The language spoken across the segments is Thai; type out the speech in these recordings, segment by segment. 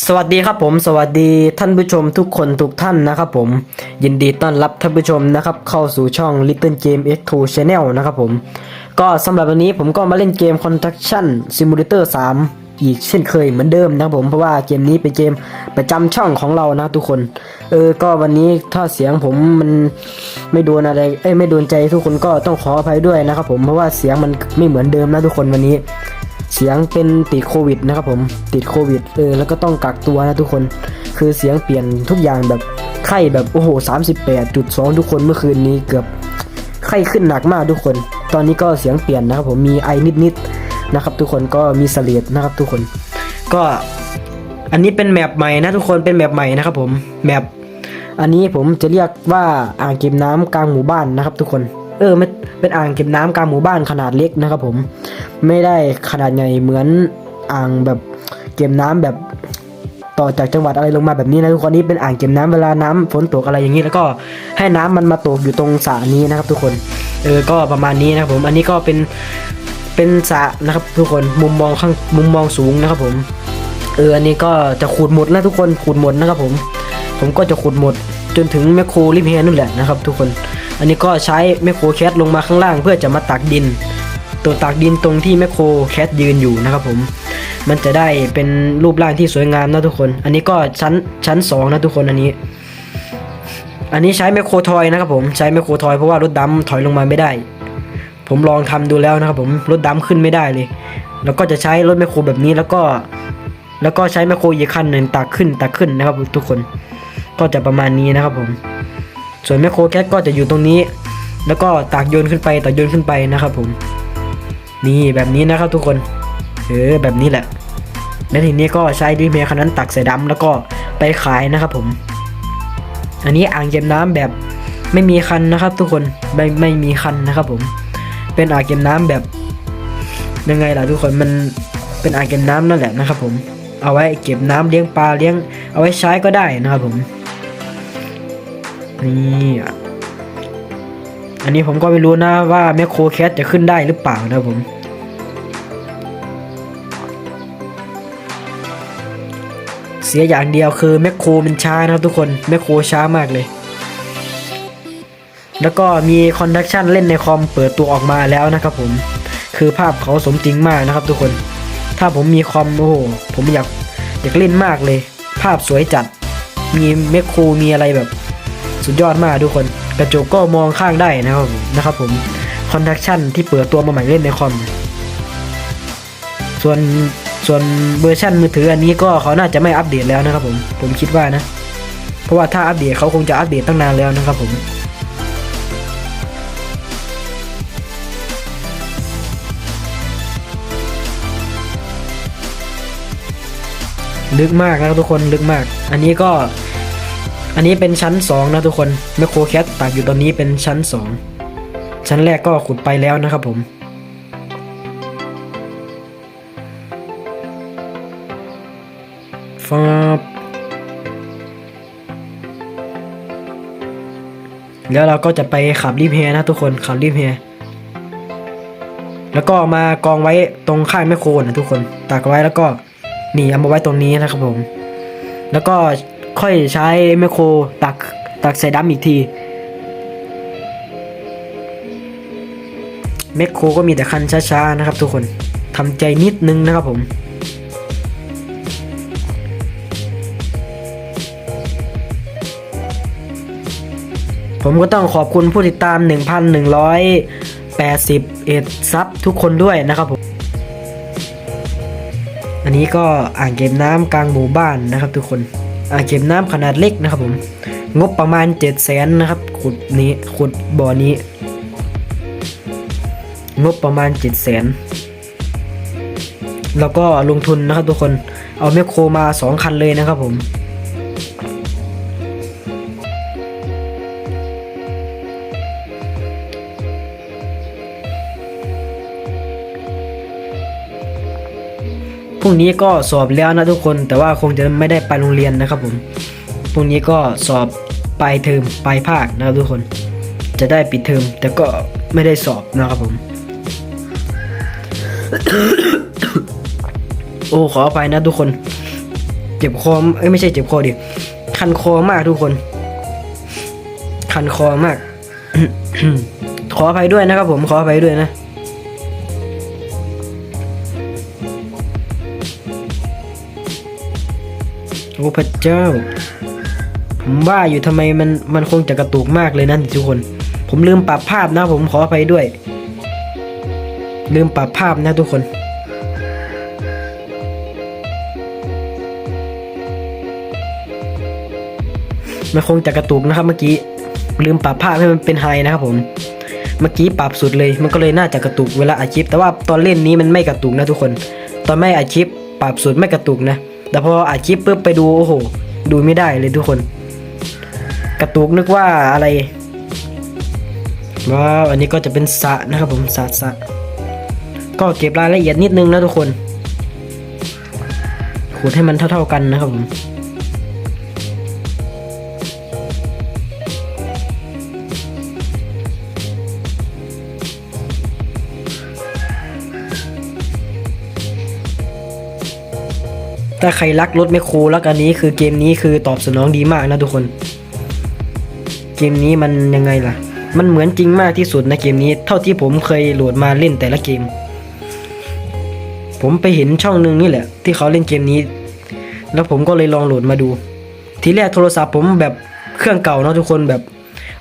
สวัสดีครับผมสวัสดีท่านผู้ชมทุกคนทุกท่านนะครับผมยินดีต้อนรับท่านผู้ชมนะครับเข้าสู่ช่อง Little Game X2 Channel นะครับผมก็สำหรับวันนี้ผมก็มาเล่นเกม Construction Simulator 3 อีกเช่นเคยเหมือนเดิมนะครับผมเพราะว่าเกมนี้เป็นเกมประจำช่องของเรานะทุกคนเออก็วันนี้ถ้าเสียงผมมันไม่โดนอะไรเอ้ยไม่โดนใจทุกคนก็ต้องขออภัยด้วยนะครับผมเพราะว่าเสียงมันไม่เหมือนเดิมนะทุกคนวันนี้ เสียงเป็นติดโควิดนะครับผมติดโควิดเออแล้วก็ต้องกักตัวนะทุกคน คือเสียงเปลี่ยนทุกอย่างแบบไข้แบบโอ้โห38.2 ทุกคนเมื่อคืนนี้เกือบไข้ขึ้นหนักมากทุกคน ตอนนี้ก็เสียงเปลี่ยนนะครับผมมีไอนิดๆนะครับ ทุกคนก็มีเสลียดนะครับ ทุกคน ก็อันนี้เป็นแมปใหม่นะทุกคนเป็นแมปใหม่นะครับผมแมปอันนี้ผมจะเรียกว่าอ่างเก็บน้ำกลางหมู่บ้านนะครับ ทุกคน เออไม่เป็นอ่างเก็บน้ำกลางหมู่บ้านขนาดเล็กนะครับผม ไม่ได้ขนาดใหญ่เหมือนอ่างแบบเก็บน้ำแบบต่อจากจังหวัดอะไรลงมาแบบนี้นะทุกคนนี่เป็นอ่างเก็บน้ำเวลาน้ำฝนตกอะไรอย่างนี้แล้วก็ให้น้ำมันมาตกอยู่ตรงสระนี้นะครับ ทุกคนเออก็ประมาณนี้นะครับผม อันนี้ก็เป็นเป็นสระนะครับ ทุกคนมุมมองข้างมุมมองสูงนะครับผมเอออันนี้ก็จะขูดหมดแล้วทุกคนขูดหมดนะครับผม ผมก็จะขุดหมดจนถึงแมคโครริมแฮนั่นแหละนะครับ ทุกคน อันนี้ก็ใช้แมคโครแคทลงมาข้างล่าง เพื่อจะมาตักดิน ตัวตักดินตรงที่แมคโครแคทยืนอยู่นะครับผม มันจะได้เป็นรูปร่างที่สวยงามนะทุกคน อันนี้ก็ชั้นชั้นสองนะทุกคนอันนี้ อันนี้ใช้แมคโครทอยนะครับผมใช้แมคโครทอยเพราะว่ารถดำถอยลงมาไม่ได้ ผมลองทำดูแล้วนะครับผมรถดำขึ้นไม่ได้เลย แล้วก็จะใช้รถแมคโครแบบนี้แล้วก็แล้วก็ใช้แมคโครอีกคันหนึ่งตักขึ้นตักขึ้นนะครับทุกคน ก็จะประมาณนี้นะครับผม ส่วนแมคโครแคทก็จะอยู่ตรงนี้ แล้วก็ตากโยนขึ้นไปตากโยนขึ้นไปนะครับผมนี่แบบนี้นะครับทุกคนเออแบบนี้แหละ แล้วทีนี้ก็ใช้ดิเมคันนั้นตักใส่ดำแล้วก็ไปขายนะครับผม อันนี้อ่างเก็บน้ำแบบไม่มีคันนะครับ ทุกคนไม่ไม่มีคันนะครับผม เป็นอ่างเก็บน้ำแบบยังไงล่ะทุกคนมันเป็นอ่างเก็บน้ำนั่นแหละนะครับผมเอาไว้เก็บน้ำเลี้ยงปลาเลี้ยง เอาไว้ใช้ก็ได้นะครับผม นี่อะอันนี้ผมก็ไม่รู้นะว่าแมคโครแคทจะขึ้นได้หรือเปล่านะผมเสียอย่างเดียวคือแมคโครมันช้านะครับทุกคนแมคโครช้ามากเลย แล้วก็มีคอนดักชันเล่นในคอมเปิดตัวออกมาแล้วนะครับผมคือภาพเขาสมจริงมากนะครับทุกคน ถ้าผมมีคอมโอ้โหผมอยากอยากเล่นมากเลย ภาพสวยจัด มีแมคโครมีอะไรแบบ สุดยอดมากทุกคน กระจกก็มองข้างได้นะครับผมนะครับผมคอนดักชันที่เปิดตัวมาใหม่เล่นในคอม ส่วนส่วนเวอร์ชันมือถืออันนี้ก็เขาน่าจะไม่อัปเดตแล้วนะครับผมผมคิดว่านะ เพราะว่าถ้าอัปเดตเขาคงจะอัปเดตตั้งนานแล้วนะครับผมลึกมากนะครับทุกคนลึกมาก อันนี้ก็ อันนี้เป็นชั้น 2 นะทุกคนแมคโครแคทตากอยู่ตอนนี้เป็นชั้น 2 ชั้นแรกก็ขุดไปแล้วนะครับผมฟาบแล้วเราก็จะไปขับรีเพย์นะทุกคนขับรีเพย์แล้วก็มากองไว้ตรงข้างแมคโครนะทุกคนตากไว้แล้วก็นี่เอามาไว้ตรงนี้นะครับผม แล้วก็ ค่อยใช้แมคโครตักตักใส่ดัมอีกทีแมคโครก็มีแต่คันช้าๆนะครับทุกคนทำใจนิดนึงนะครับผมผมก็ต้องขอบคุณผู้ติดตาม 1,181 ซับทุกคนด้วยนะครับผม อันนี้ก็อ่างเก็บน้ำกลางหมู่บ้านนะครับทุกคน อ่างเก็บน้ำขนาดเล็กนะครับผม งบประมาณ7 0 0 0 0นนะครับ ขุดนี้ขุดบ่อนี้ งบประมาณ7 0 0 0 0 0แล้วก็ลงทุนนะครับทุกคน เอาแมคโครมา2คันเลยนะครับผม งนี้ก็สอบแล้วนะทุกคน แต่ว่าคงจะไม่ได้ไปโรงเรียนนะครับผมพรุ่งนี้ก็สอบปลายเทอมปลายภาคนะครับทุกคน จะได้ปิดเทอมแต่ก็ไม่ได้สอบนะครับผม โอ้ขออภัยนะทุกคน เจ็บคอเอ้ยไม่ใช่เจ็บคอดิคันคอมากทุกคน คันคอมาก ขออภัยด้วยนะครับผมขออภัยด้วยนะ อ้พระเจ้า ผมว่าอยู่ทำไมมันมันคงจะกระตุกมากเลยนั่นทุกคน ผมลืมปรับภาพนะ ผมขออภัยด้วย ลืมปรับภาพนะทุกคนมันคงจะกระตุกนะครับเมื่อกี้ลืมปรับภาพให้มันเป็นไฮนะครับผมเมื่อกี้ปรับสุดเลย มันก็เลยน่าจะกระตุกเวลาอาชีพแต่ว่าตอนเล่นนี้มันไม่กระตุกนะทุกคน ตอนไม่อาชีพปรับสุดไม่กระตุกนะ แต่พออาชีพปุ๊บไปดูโอ้โห ดูไม่ได้เลยทุกคน กระตุกนึกว่าอะไรว้าวอันนี้ก็จะเป็นสะนะครับผมสะสะก็เก็บรายละเอียดนิดนึงนะทุกคนขูดให้มันเท่า ๆกันนะครับผม ถ้าใครรักรถแมคโครรักอันนี้คือเกมนี้คือตอบสนองดีมากนะทุกคน เกมนี้มันยังไงล่ะ มันเหมือนจริงมากที่สุดนะเกมนี้ เท่าที่ผมเคยโหลดมาเล่นแต่ละเกม ผมไปเห็นช่องหนึ่งนี่แหละ ที่เขาเล่นเกมนี้ แล้วผมก็เลยลองโหลดมาดู ทีแรกโทรศัพท์ผมแบบเครื่องเก่าเนาะทุกคนแบบ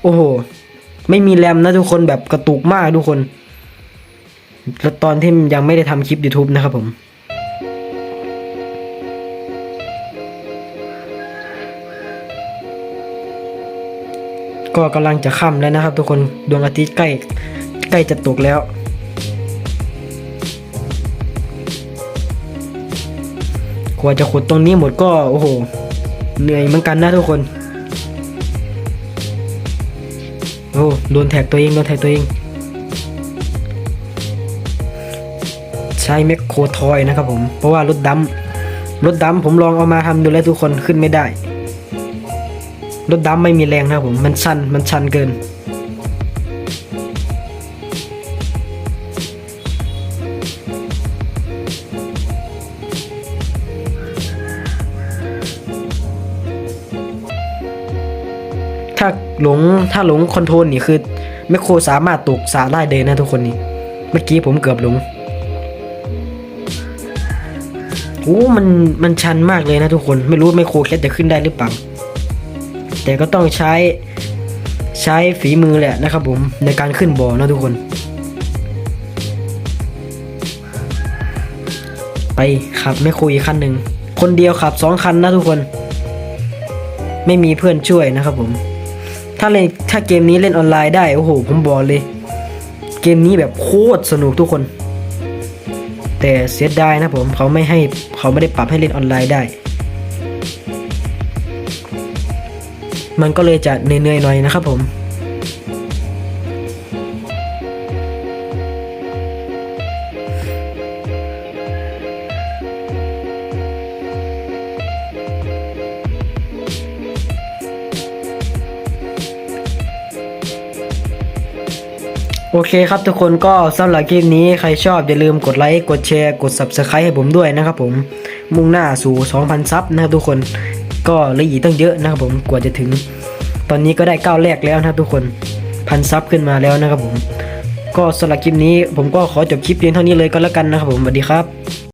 โอ้โห ไม่มีแรมนะทุกคนแบบกระตุกมากทุกคนแล้วตอนที่ยังไม่ได้ทำคลิป YouTube นะครับผม ก็กำลังจะค่ำแล้วนะครับ ทุกคนดวงอาทิตย์ใกล้ใกล้จะตกแล้ว กว่าจะขุดตรงนี้หมดก็โอ้โห เหนื่อยเหมือนกันนะทุกคน โอ้โดนแท็กตัวเองโดนแท็กตัวเอง ใช้แมคโครทอยนะครับผม เพราะว่ารถดำรถดำผมลองเอามาทำดูแล้วทุกคนขึ้นไม่ได้ รถดำไม่มีแรงนะครับผม มันชัน มันชันเกิน ถ้าหลง ถ้าหลงคอนโทรลนี่คือแมคโครสามารถตกสาได้เลยนะทุกคนนี่ เมื่อกี้ผมเกือบหลงโอ้ มัน มันชันมากเลยนะทุกคน ไม่รู้แมโครแคทจะขึ้นได้หรือเปล่า แต่ก็ต้องใช้ใช้ฝีมือแหละนะครับผมในการขึ้นบ่อนะทุกคน ไปขับไม่คุยคันหนึ่งคนเดียวขับสองคันนะทุกคน ไม่มีเพื่อนช่วยนะครับผม ถ้าเล่นถ้าเกมนี้เล่นออนไลน์ได้โอ้โหผมบอกเลย เกมนี้แบบโคตรสนุกทุกคน แต่เสียดายนะผมเขาไม่ให้เขาไม่ได้ปรับให้เล่นออนไลน์ได้ มันก็เลยจะเหนื่อยๆหน่อยนะครับผมโอเคครับทุกคนก็สำหรับคลิปนี้ใครชอบอย่าลืมกดไลค์ กดแชร์ กด Subscribe ให้ผมด้วยนะครับผมมุ่งหน้าสู่ 2,000 ซับนะครับทุกคน ก็เหลืออีกตั้งเยอะนะครับผมกว่าจะถึง ตอนนี้ก็ได้ก้าวแรกแล้วนะทุกคนพันซับขึ้นมาแล้วนะครับผม ก็สำหรับคลิปนี้ผมก็ขอจบคลิปเพียงเท่านี้เลยก็แล้วกันนะครับผมสวัสดีครับ